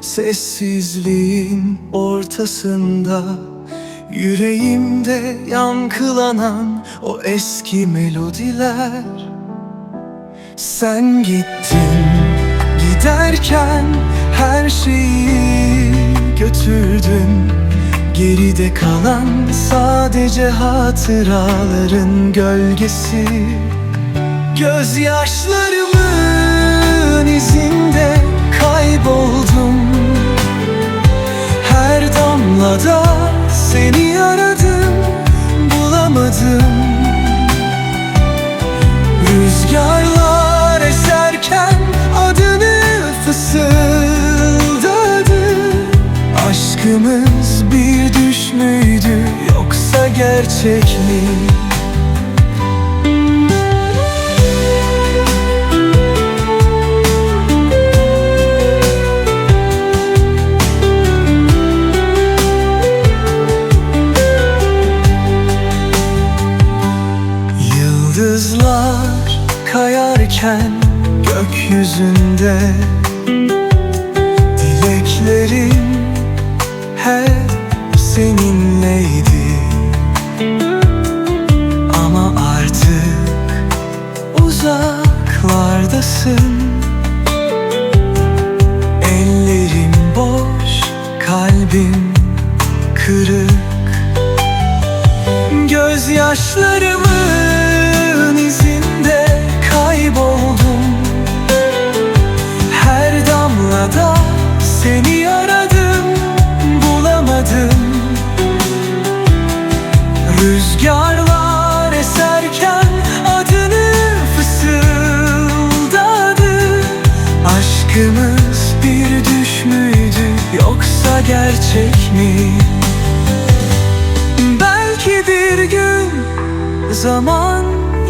Sessizliğin ortasında Yüreğimde yankılanan o eski melodiler. Sen gittin giderken her şeyi götürdün. Geride kalan sadece hatıraların gölgesi. Gözyaşlarımın Bir düş müydü yoksa gerçek mi? Yıldızlar kayarken gökyüzünde Dileklerim hep seninleydi. Ama artık uzaklardasın. Ellerim boş, kalbim kırık. Gözyaşlarımın izinde kayboldum. Her damlada seni Rüzgarlar eserken adını fısıldadı. Aşkımız bir düş müydü yoksa gerçek mi? Belki bir gün zaman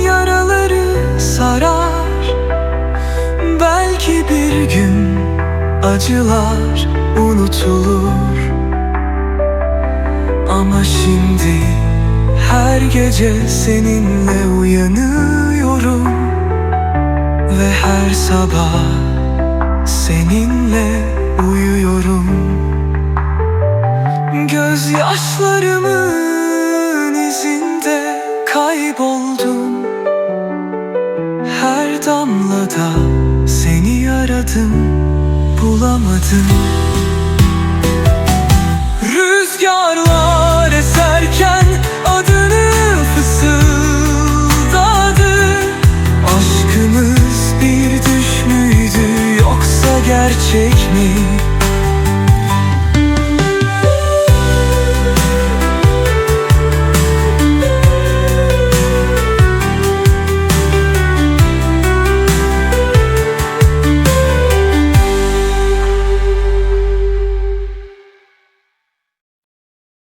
yaraları sarar. Belki bir gün acılar unutulur. Ama şimdi her gece seninle uyanıyorum Ve her sabah seninle uyuyorum. Gözyaşlarımın izinde kayboldum. Her damlada seni aradım bulamadım. Rüzgarlar gerçek mi?